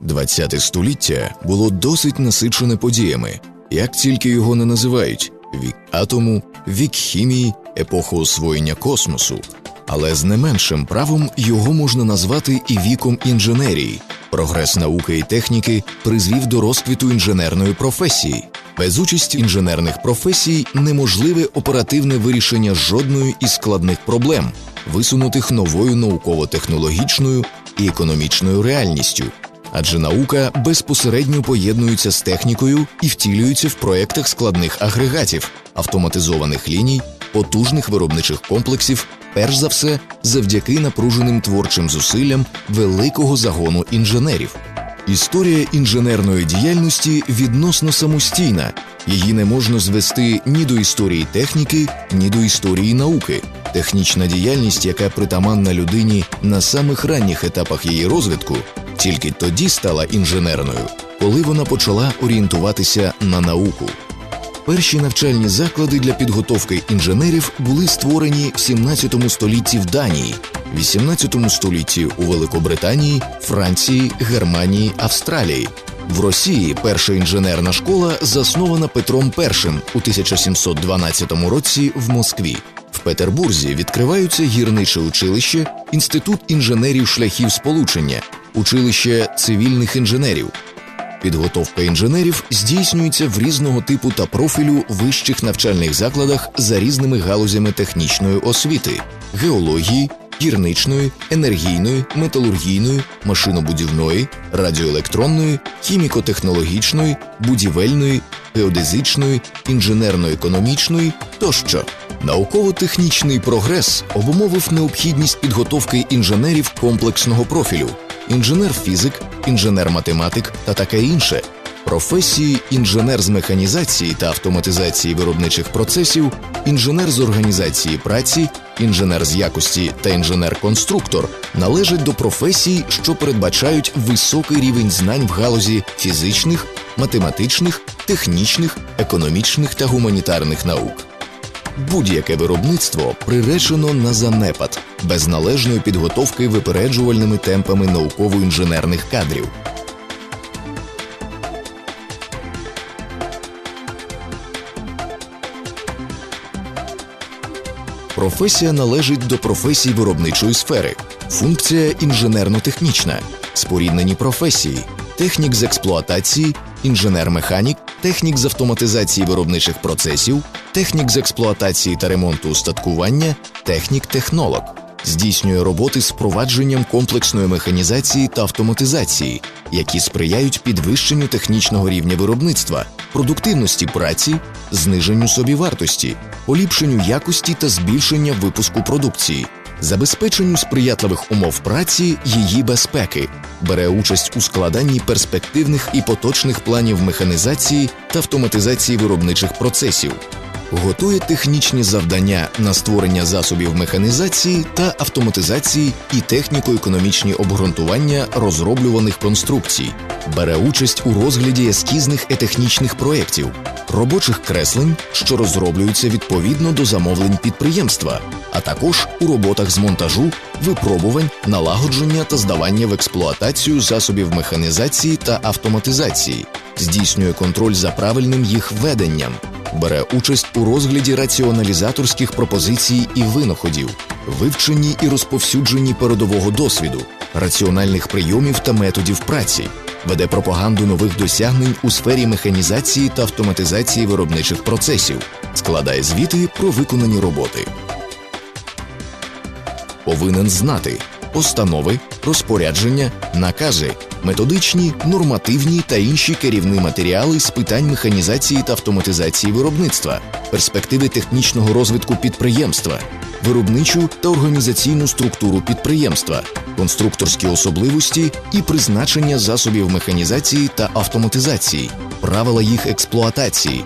ХХ століття було досить насичене подіями, як тільки його не називають: вік атому, вік хімії, епоху освоєння космосу. Але з не меншим правом його можна назвати і віком інженерії. Прогрес науки і техніки призвів до розквіту інженерної професії. Без участі інженерних професій неможливе оперативне вирішення жодної із складних проблем, висунутих новою науково-технологічною і економічною реальністю. Адже наука безпосередньо поєднується з технікою і втілюється в проєктах складних агрегатів, автоматизованих ліній, потужних виробничих комплексів, перш за все, завдяки напруженим творчим зусиллям великого загону інженерів. Історія інженерної діяльності відносно самостійна, її не можна звести ні до історії техніки, ні до історії науки. Технічна діяльність, яка притаманна людині на самих ранніх етапах її розвитку, тільки тоді стала інженерною, коли вона почала орієнтуватися на науку. Перші навчальні заклади для підготовки інженерів були створені в 17 столітті в Данії, 18 столітті у Великобританії, Франції, Германії, Австралії. В Росії перша інженерна школа заснована Петром І у 1712 році в Москві. В Петербурзі відкриваються гірниче училище, інститут інженерів шляхів сполучення, училище цивільних інженерів. Підготовка інженерів здійснюється в різного типу та профілю вищих навчальних закладах за різними галузями технічної освіти: геології, гірничної, енергійної, металургійної, машинобудівної, радіоелектронної, хіміко-технологічної, будівельної, геодезичної, інженерно-економічної тощо. Науково-технічний прогрес обумовив необхідність підготовки інженерів комплексного профілю інженер-фізик, інженер-математик та таке інше. Професії інженер з механізації та автоматизації виробничих процесів, інженер з організації праці, інженер з якості та інженер-конструктор належать до професій, що передбачають високий рівень знань в галузі фізичних, математичних, технічних, економічних та гуманітарних наук. Будь-яке виробництво приречено на занепад без належної підготовки випереджувальними темпами науково-інженерних кадрів. Професія належить до професій виробничої сфери, функція інженерно-технічна, споріднені професії, технік з експлуатації, інженер-механік, технік з автоматизації виробничих процесів, технік з експлуатації та ремонту устаткування, технік-технолог. Здійснює роботи з впровадженням комплексної механізації та автоматизації, які сприяють підвищенню технічного рівня виробництва, продуктивності праці, зниженню собівартості, поліпшенню якості та збільшення випуску продукції, забезпеченню сприятливих умов праці, її безпеки, бере участь у складанні перспективних і поточних планів механізації та автоматизації виробничих процесів. Готує технічні завдання на створення засобів механізації та автоматизації і техніко-економічні обґрунтування розроблюваних конструкцій, бере участь у розгляді ескізних і технічних проєктів, робочих креслень, що розроблюються відповідно до замовлень підприємства, а також у роботах з монтажу, випробувань, налагодження та здавання в експлуатацію засобів механізації та автоматизації, здійснює контроль за правильним їх веденням. Бере участь у розгляді раціоналізаторських пропозицій і винаходів, вивченні і розповсюдженні передового досвіду, раціональних прийомів та методів праці, веде пропаганду нових досягнень у сфері механізації та автоматизації виробничих процесів, складає звіти про виконані роботи. Повинен знати постанови, розпорядження, накази, методичні, нормативні та інші керівні матеріали з питань механізації та автоматизації виробництва, перспективи технічного розвитку підприємства, виробничу та організаційну структуру підприємства, конструкторські особливості і призначення засобів механізації та автоматизації, правила їх експлуатації.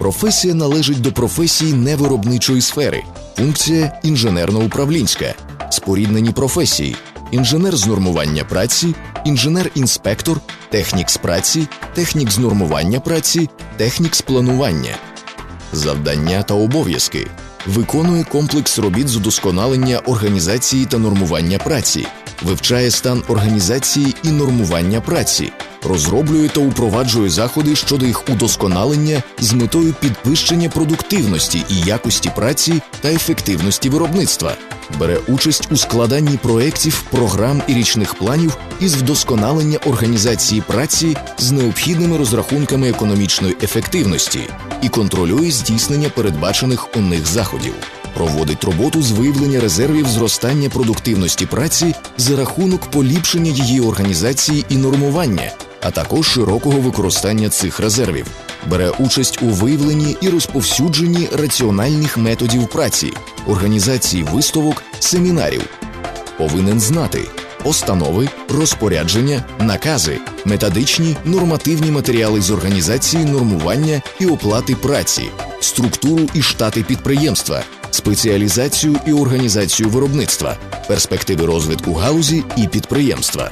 Професія належить до професій невиробничої сфери, функція інженерно-управлінська, споріднені професії, інженер з нормування праці, інженер-інспектор, технік з праці, технік з нормування праці, технік з планування. завдання та обов'язки, виконує комплекс робіт з удосконалення організації та нормування праці, вивчає стан організації і нормування праці, розроблює та упроваджує заходи щодо їх удосконалення з метою підвищення продуктивності і якості праці та ефективності виробництва. Бере участь у складанні проєктів, програм і річних планів із вдосконалення організації праці з необхідними розрахунками економічної ефективності і контролює здійснення передбачених у них заходів. Проводить роботу з виявлення резервів зростання продуктивності праці за рахунок поліпшення її організації і нормування, а також широкого використання цих резервів. Бере участь у виявленні і розповсюдженні раціональних методів праці, організації виставок, семінарів. Повинен знати постанови, розпорядження, накази, методичні нормативні матеріали з організації нормування і оплати праці, структуру і штати підприємства, спеціалізацію і організацію виробництва, перспективи розвитку галузі і підприємства.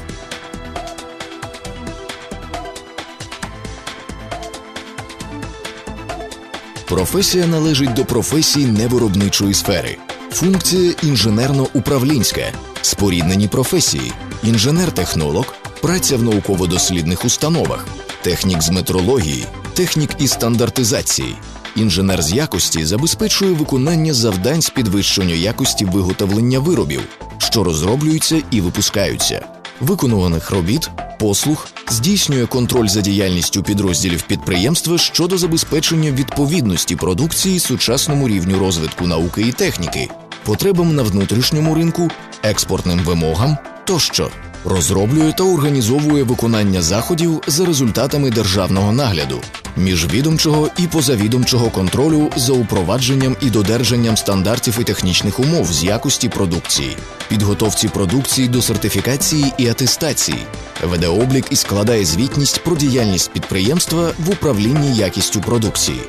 Професія належить до професій невиробничої сфери. Функція інженерно-управлінська, споріднені професії, інженер-технолог, праця в науково-дослідних установах, технік з метрології, технік із стандартизації. Інженер з якості забезпечує виконання завдань з підвищення якості виготовлення виробів, що розроблюються і випускаються, виконуваних робіт, послуг, здійснює контроль за діяльністю підрозділів підприємства щодо забезпечення відповідності продукції сучасному рівню розвитку науки і техніки, потребам на внутрішньому ринку, експортним вимогам тощо. Розроблює та організовує виконання заходів за результатами державного нагляду, міжвідомчого і позавідомчого контролю за упровадженням і додержанням стандартів і технічних умов з якості продукції, підготовці продукції до сертифікації і атестації, веде облік і складає звітність про діяльність підприємства в управлінні якістю продукції.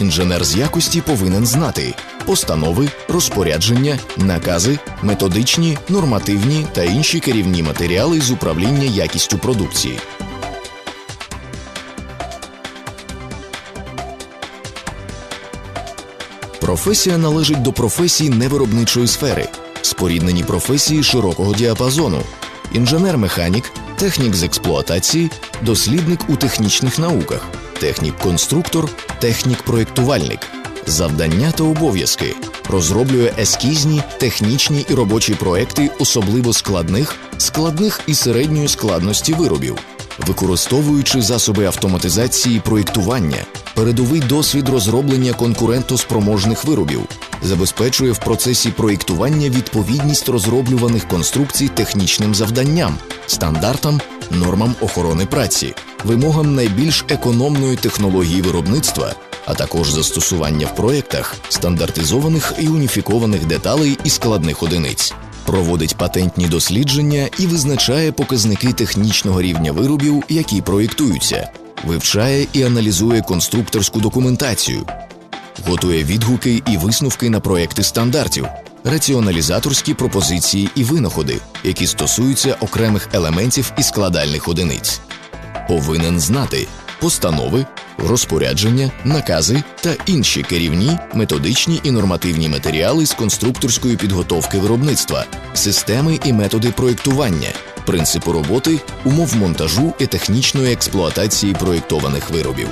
Інженер з якості повинен знати. Постанови, розпорядження, накази, методичні, нормативні та інші керівні матеріали з управління якістю продукції. Професія належить до професій невиробничої сфери, споріднені професії широкого діапазону, інженер-механік, технік з експлуатації, дослідник у технічних науках, технік-конструктор, технік-проєктувальник, завдання та обов'язки, розроблює ескізні, технічні і робочі проекти особливо складних, складних і середньої складності виробів, використовуючи засоби автоматизації проєктування, передовий досвід розроблення конкурентоспроможних виробів, забезпечує в процесі проєктування відповідність розроблюваних конструкцій технічним завданням, стандартам, нормам охорони праці, вимогам найбільш економної технології виробництва, а також застосування в проєктах стандартизованих і уніфікованих деталей і складних одиниць. Проводить патентні дослідження і визначає показники технічного рівня виробів, які проєктуються, вивчає і аналізує конструкторську документацію, готує відгуки і висновки на проекти стандартів, раціоналізаторські пропозиції і винаходи, які стосуються окремих елементів і складальних одиниць. Повинен знати постанови, розпорядження, накази та інші керівні, методичні і нормативні матеріали з конструкторської підготовки виробництва, системи і методи проєктування, принципу роботи, умов монтажу і технічної експлуатації проєктованих виробів.